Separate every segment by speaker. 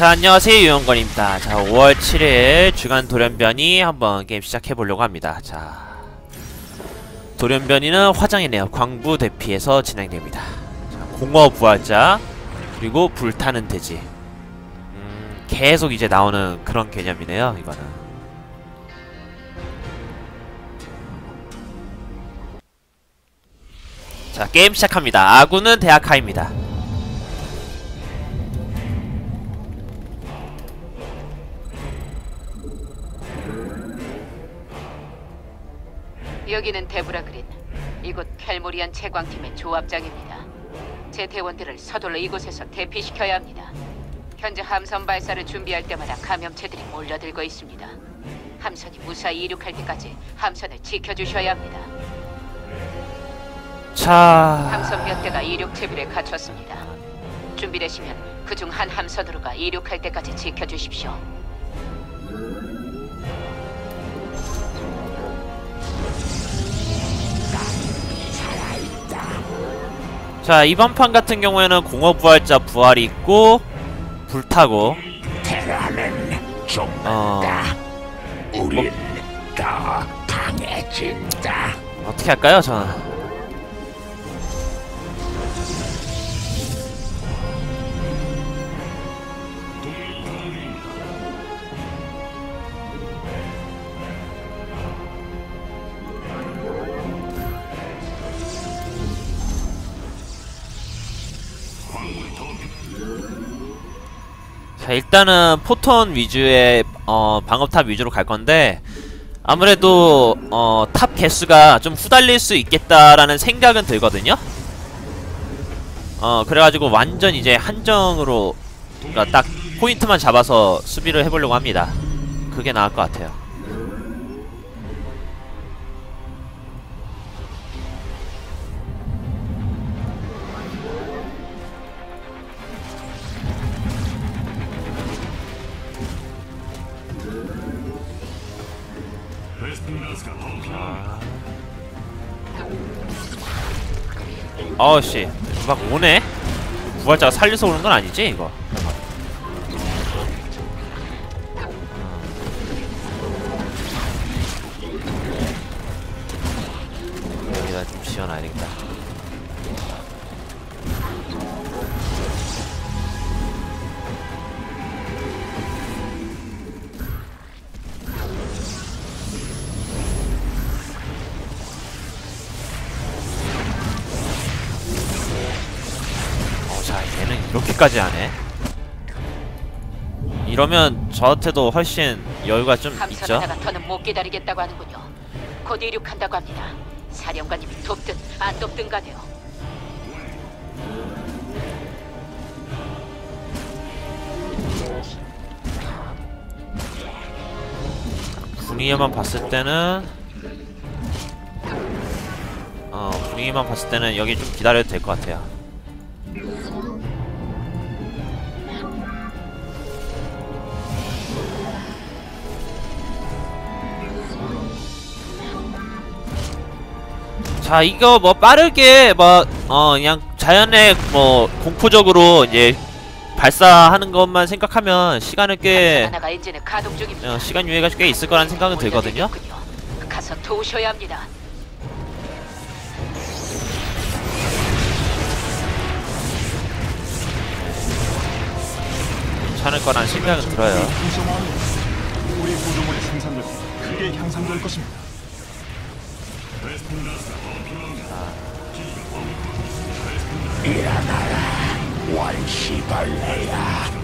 Speaker 1: 자 안녕하세요. 유영건입니다. 자 5월 7일 주간 돌연변이 한번 게임 시작해보려고 합니다. 자 돌연변이는 화장이네요 광부 대피에서 진행됩니다. 자, 공허 부활자 그리고 불타는 돼지. 음, 계속 이제 나오는 그런 개념이네요 이거는. 자 게임 시작합니다. 아군은 대학하입니다
Speaker 2: 여기는 데브라 그린. 이곳 켈모리안 채광팀의 조합장입니다. 제 대원들을 서둘러 이곳에서 대피시켜야 합니다. 현재 함선 발사를 준비할 때마다 감염체들이 몰려들고 있습니다. 함선이 무사히 이륙할 때까지 함선을 지켜주셔야 합니다.
Speaker 1: 자
Speaker 2: 함선 몇 대가 이륙 채비를 갖췄습니다. 준비되시면 그중 한 함선으로가 이륙할 때까지 지켜주십시오.
Speaker 1: 자 이번 판 같은 경우에는 공허 부활자 부활이 있고 불타고. 어
Speaker 3: 우린 더 강해진다.
Speaker 1: 어떻게 할까요 저는 자 일단은 포톤 위주의 어 방어탑 위주로 갈 건데 아무래도 어, 탑 개수가 좀 후달릴 수 있겠다라는 생각은 들거든요. 어 그래가지고 완전 이제 한정으로 그러니까 딱 포인트만 잡아서 수비를 해보려고 합니다. 그게 나을 것 같아요. 어우씨 막 오네? 부활자가 살려서 오는 건 아니지 이거 이렇게까지 하네 이러면 저한테도 훨씬 여유가 좀 있죠
Speaker 2: 더는 못 기다리겠다고 하는군요. 곧 이륙한다고 합니다. 사령관님이 돕든 안 돕든 간에요.
Speaker 1: 분위기만 봤을 때는 어 분위기만 봤을 때는 여기 좀 기다려도 될 것 같아요 자 이거 뭐 빠르게 뭐 어 그냥 자연의 뭐 공포적으로 이제 발사하는 것만 생각하면 시간은 꽤. 어, 시간 유예가 꽤 있을 거라는 생각은 들거든요.
Speaker 2: 가서 도우셔야 합니다.
Speaker 1: 괜찮을 거라는 생각은 들어요.
Speaker 4: 우리 구조물의 생산력이 크게 향상될 것입니다.
Speaker 3: 일어나라, 원시벌레야.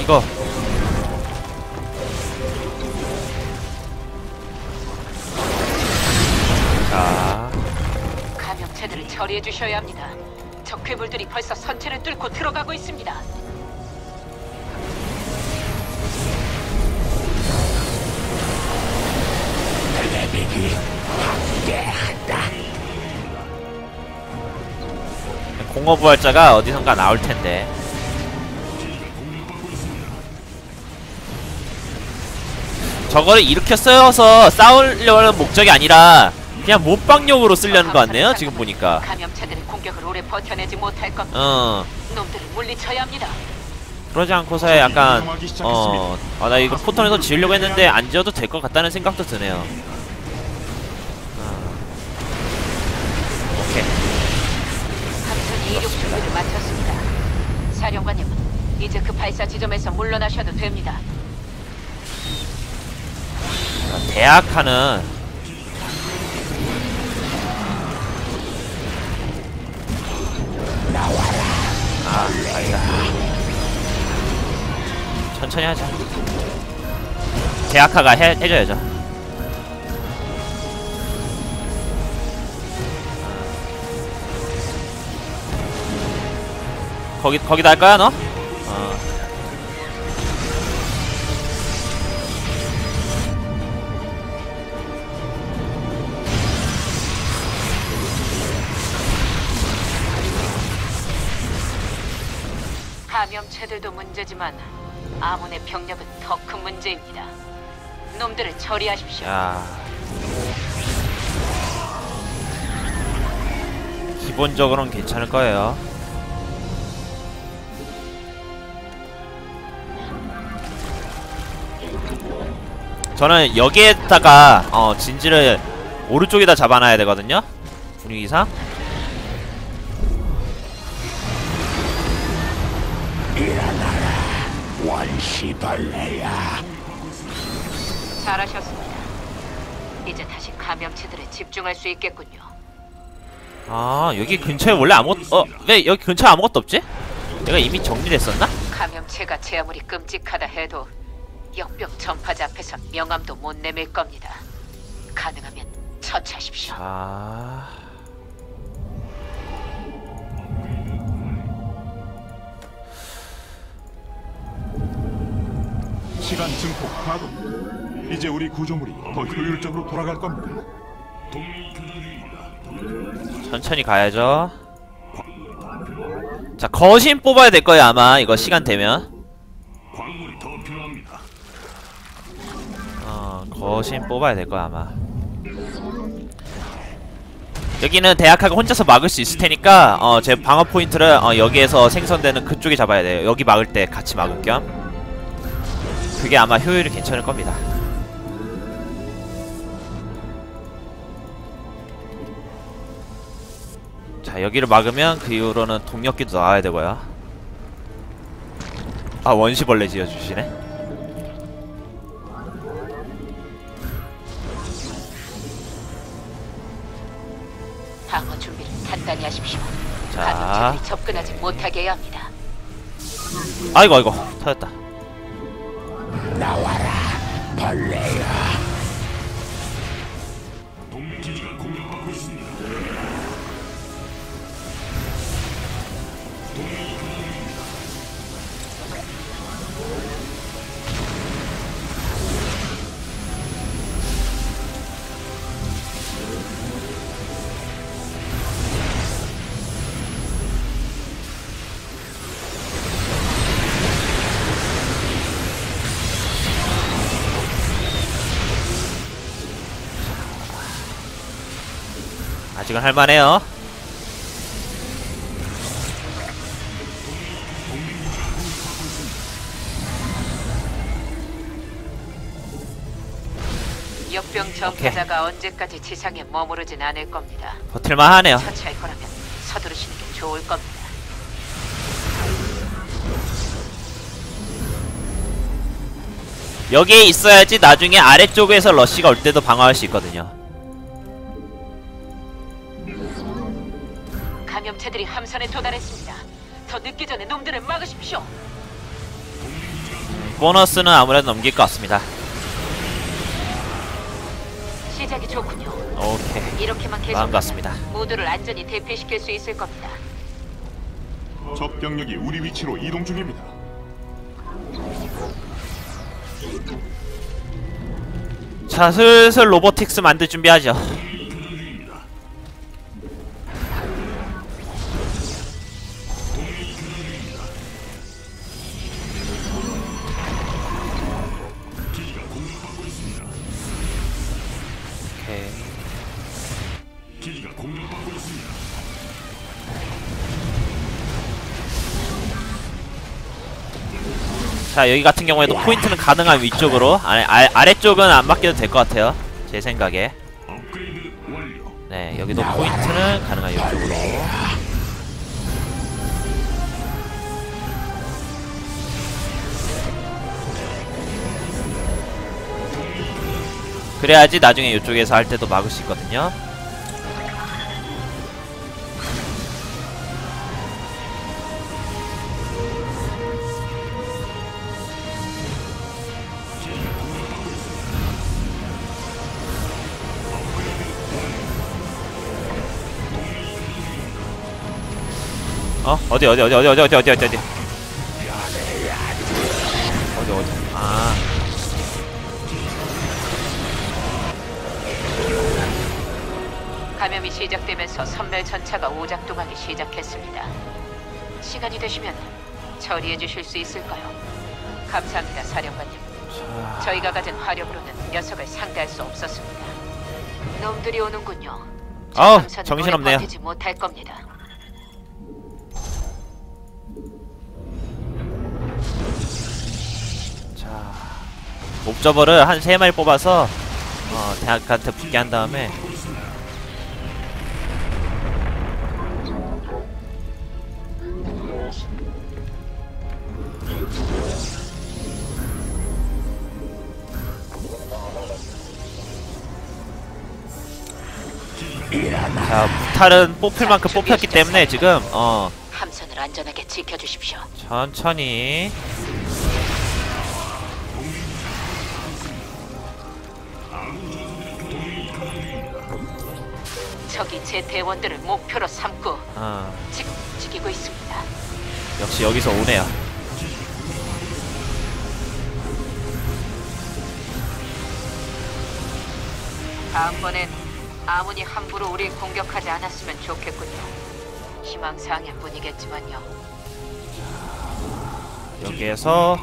Speaker 1: 이거 자
Speaker 2: 감염체들을 처리해 주셔야 합니다. 적 괴물들이 벌써 선체를 뚫고 들어가고 있습니다.
Speaker 1: 공허 부활자가 어디선가 나올 텐데. 저거를 이렇게 쓰여서 싸우려는 목적이 아니라 그냥 몸빵용으로 쓰려는 거 같네요 지금 보니까
Speaker 2: 감염체들의 공격을 오래 버텨내지 못할 겁니다.
Speaker 1: 어
Speaker 2: 놈들을 물리쳐야 합니다.
Speaker 1: 그러지 않고서야 약간 어아 나 이거 포턴에서 지으려고 했는데 안 지어도 될 것 같다는 생각도 드네요 어. 오케이
Speaker 2: 이 이륙 준비를 마쳤습니다. 사령관님은 이제 그 발사 지점에서 물러나셔도 됩니다.
Speaker 1: 자, 대학하는 아 아니다 천천히 하자 대학하가 해, 해줘야죠 거기 거기다 할 거야 너? 어.
Speaker 2: 감염체들도 문제지만 아몬의 병력은 더 큰 문제입니다. 놈들을 처리하십시오.
Speaker 1: 야. 기본적으로는 괜찮을 거예요. 저는 여기에다가 어, 진지를 오른쪽에다 잡아놔야 되거든요. 분위기상.
Speaker 3: 원시벌레야.
Speaker 2: 잘하셨습니다. 이제 다시 감염체들에 집중할 수 있겠군요.
Speaker 1: 아 여기 근처에 원래 아무것 어왜 여기 근처에 아무것도 없지? 내가 이미 정리됐었나?
Speaker 2: 감염체가 제 아무리 끔찍하다 해도 역병 전파자 앞에서 명함도 못 내밀 겁니다. 가능하면 처치하십시오.
Speaker 1: 아
Speaker 4: 시간 증폭 가동. 이제 우리 구조물이 더 효율적으로 돌아갈 겁니다.
Speaker 1: 천천히 가야죠. 자, 거신 뽑아야 될 거예요, 아마. 이거 시간 되면.
Speaker 4: 광물이 더 필요합니다.
Speaker 1: 어, 거신 뽑아야 될 거야, 아마. 여기는 대학하가 혼자서 막을 수 있을 테니까, 어, 제 방어 포인트를, 어, 여기에서 생성되는 그쪽에 잡아야 돼요. 여기 막을 때 같이 막을 겸. 그게 아마 효율이 괜찮을 겁니다. 자, 여기를 막으면 그 이후로는 동력기도 나와야 되고요. 아, 원시벌레 지어주시네.
Speaker 2: 방어 준비를 단단히 하십시오.
Speaker 1: 자.
Speaker 2: 감염체들이 접근하지 못하게 해야 합니다.
Speaker 1: 아이고, 아이고. 터졌다.
Speaker 3: 나와라, 벌레야.
Speaker 1: 아직은 할만해요.
Speaker 2: 역병 전파자가 언제까지 지상에 머무르진 않을 겁니다.
Speaker 1: 버틸만 하네요.
Speaker 2: 처치할 거라면 서두르시는 게 좋을 겁니다.
Speaker 1: 여기에 있어야지 나중에 아래쪽에서 러쉬가 올 때도 방어할 수 있거든요.
Speaker 2: 감염체들이 함선에 도달했습니다. 더 늦기 전에 놈들을 막으십시오.
Speaker 1: 보너스는 아무래도 넘길 것 같습니다.
Speaker 2: 시작이 좋군요.
Speaker 1: 오케이.
Speaker 2: 이렇게만
Speaker 1: 마음 같습니다.
Speaker 2: 계속하면 모두를 안전히 대피시킬 수 있을 겁니다.
Speaker 4: 적 병력이 우리 위치로 이동 중입니다.
Speaker 1: 자, 슬슬 로보틱스 만들 준비하죠. 오케이. 자 여기 같은 경우에도 포인트는 가능한 위쪽으로. 아래, 아, 아래쪽은 안 맡겨도 될 것 같아요. 제 생각에. 네 여기도 포인트는 가능한 위쪽으로. 그래야지 나중에 이쪽에서 할 때도 막을 수 있거든요 어? 어디 어디 어디 어디 어디 어디 어디 어디 어디 어디 어디
Speaker 2: 시작했습니다. 시간이 되시면 처리해 주실 수 있을까요? 감사합니다, 사령관님.
Speaker 1: 자,
Speaker 2: 저희가 가진 화력으로는 녀석을 상대할 수 없었습니다. 놈들이 오는군요.
Speaker 1: 아우,
Speaker 2: 함선은
Speaker 1: 정신없네요.
Speaker 2: 버티지 못할 겁니다.
Speaker 1: 자 옵저버를 한 세 마리 뽑아서 어 대학한테 붙게 한 다음에 자 무탈은 뽑힐 만큼 뽑혔기 때문에 지금 어
Speaker 2: 함선을 안전하게 지켜주십시오.
Speaker 1: 천천히
Speaker 2: 적이 제 대원들을 목표로 삼고
Speaker 1: 어
Speaker 2: 지금 움직이고 있습니다.
Speaker 1: 역시 여기서 오네요.
Speaker 2: 다음번엔 아무니 함부로 우릴 공격하지 않았으면 좋겠군요. 희망사항일 뿐이겠지만요.
Speaker 1: 여기에서.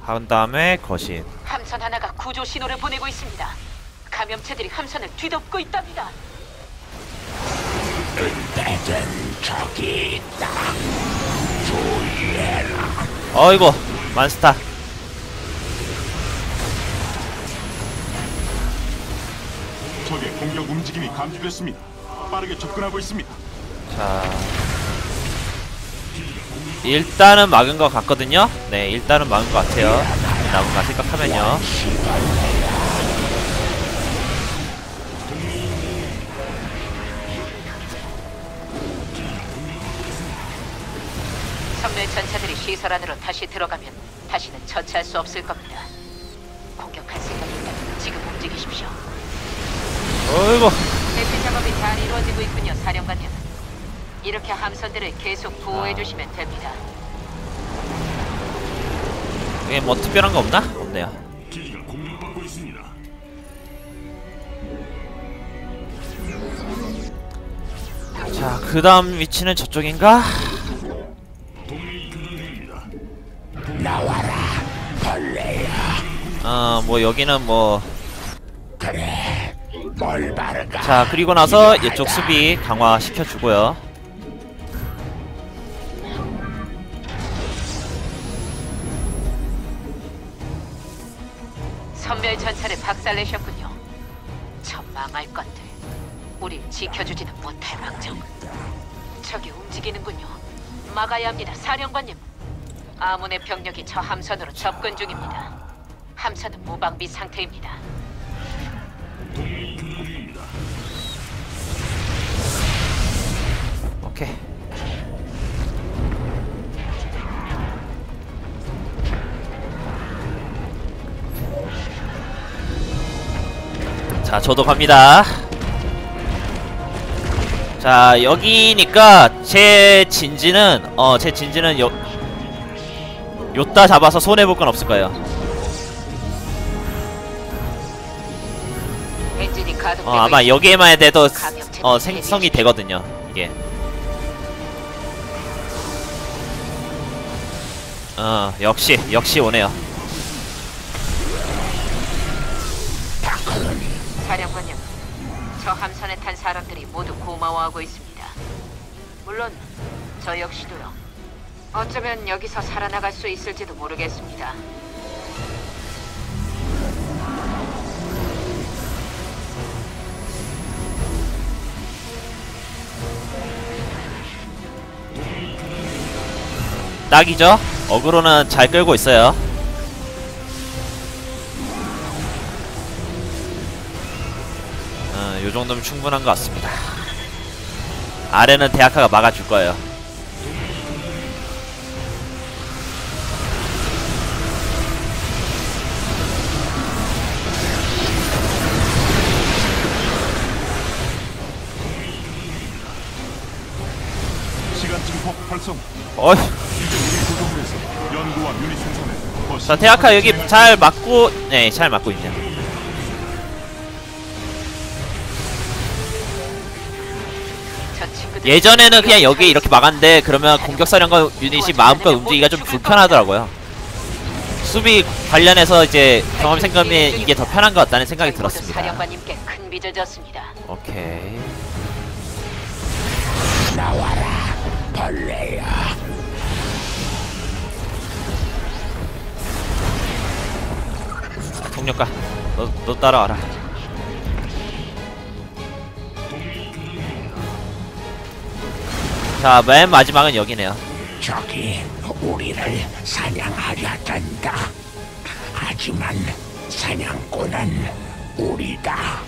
Speaker 1: 한 다음에 거신.
Speaker 2: 함선 하나가 구조 신호를 보내고 있습니다. 감염체들이 함선을 뒤덮고 있답니다.
Speaker 3: 때든 적이 있다.
Speaker 1: 어이구 만스타.
Speaker 4: 공격 움직임이 감지됐습니다. 빠르게 접근하고 있습니다.
Speaker 1: 자 일단은 막은 것 같거든요. 네 일단은 막은 것 같아요. 나무가 생각하면요.
Speaker 2: 선멸 전차들이 시설 안으로 다시 들어가면 다시는 처치할 수 없을 겁니다. 공격할 생각
Speaker 1: 어이구
Speaker 2: 대피 작업이 잘 이루어지고 있군요, 사령관님. 이렇게 함선들을 계속 보호해 주시면 됩니다.
Speaker 1: 이게 뭐 특별한 거 없나? 없네요.
Speaker 4: 기지가 공격받고 있습니다.
Speaker 1: 자 그 다음 위치는 저쪽인가?
Speaker 3: 나와라, 벌레야.
Speaker 1: 여기는
Speaker 3: 뭐뭘 바르가?
Speaker 1: 자 그리고 나서 이쪽 수비 강화 시켜주고요.
Speaker 2: 선멸 전차를 박살내셨군요. 저 망할 것들. 우릴 지켜주지는 못할 망정. 저기 움직이는군요. 막아야 합니다, 사령관님. 아문의 병력이 저 함선으로 접근 중입니다. 함선은 무방비 상태입니다.
Speaker 1: 오케이. 자, 저도 갑니다. 자, 여기니까 제 진지는 어, 제 진지는 요 요따 잡아서 손해 볼 건 없을 거예요. 어, 아마. 여기에만 해도 어, 생성이 되거든요. 이게. 어, 역시 역시 오네요.
Speaker 2: 사령관님, 저 함선에 탄 사람들이 모두 고마워하고 있습니다. 물론 저 역시도요. 어쩌면 여기서 살아나갈 수 있을지도 모르겠습니다.
Speaker 1: 딱이죠? 어그로는 잘 끌고 있어요. 어, 요 정도면 충분한 것 같습니다. 아래는 대학가가 막아줄 거예요.
Speaker 4: 시간 증폭 활성.
Speaker 1: 어이, 자, 대학가 여기 잘 맞고, 네, 잘 맞고 있네요. 예전에는 그냥 여기 이렇게 막았는데 그러면 공격사령관 유닛이 마음껏 움직이기가 좀 불편하더라고요. 수비 관련해서 이제 경험 생각에 이게 더 편한 것 같다는 생각이 들었습니다. 오케이.
Speaker 3: 나와라 벌레야
Speaker 1: 폭력가, 너, 너 따라와라. 자, 맨 마지막은 여기네요.
Speaker 3: 적이 우리를 사냥하려든다 하지만 사냥꾼은 우리다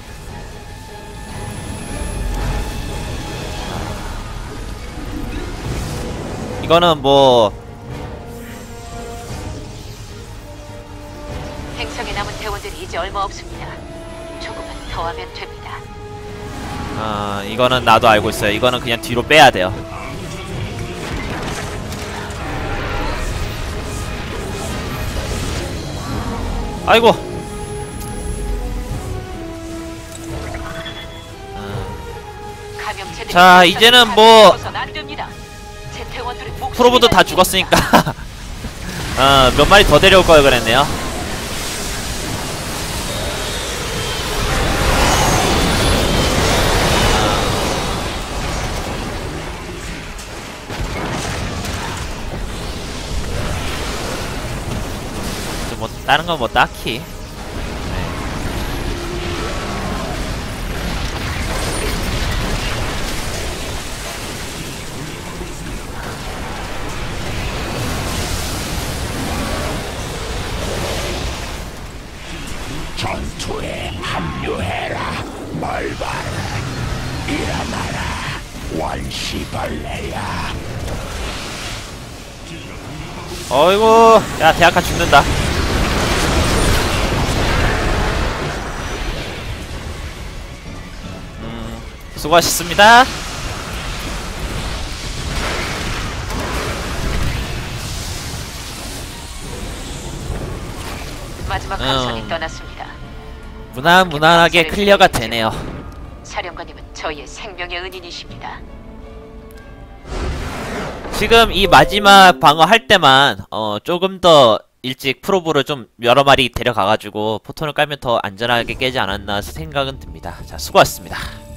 Speaker 1: 이거는 뭐
Speaker 2: 행성에 남은 대원들이 이제 얼마 없습니다. 조금만 더 하면 됩니다.
Speaker 1: 아, 이거는 나도 알고 있어요. 이거는 그냥 뒤로 빼야 돼요. 아이고. 자, 이제는
Speaker 2: 잘
Speaker 1: 뭐- 프로브도 다 죽었으니까. 어, 몇 마리 더 데려올 걸 그랬네요. 다른 건 뭐 딱히.
Speaker 3: 전투에 합류해라 멀바라 일어나라 원시벌레야.
Speaker 1: 어이구 야 대학가 죽는다 수고하셨습니다
Speaker 2: 마지막
Speaker 1: 음.
Speaker 2: 함선이 떠났습니다.
Speaker 1: 무난 무난하게 클리어가 되네요
Speaker 2: 사령관님은 저희의 생명의 은인이십니다.
Speaker 1: 지금 이 마지막 방어 할 때만 어 조금 더 일찍 프로브를 좀 여러 마리 데려가가지고 포톤을 깔면 더 안전하게 깨지 않았나 생각은 듭니다 자 수고하셨습니다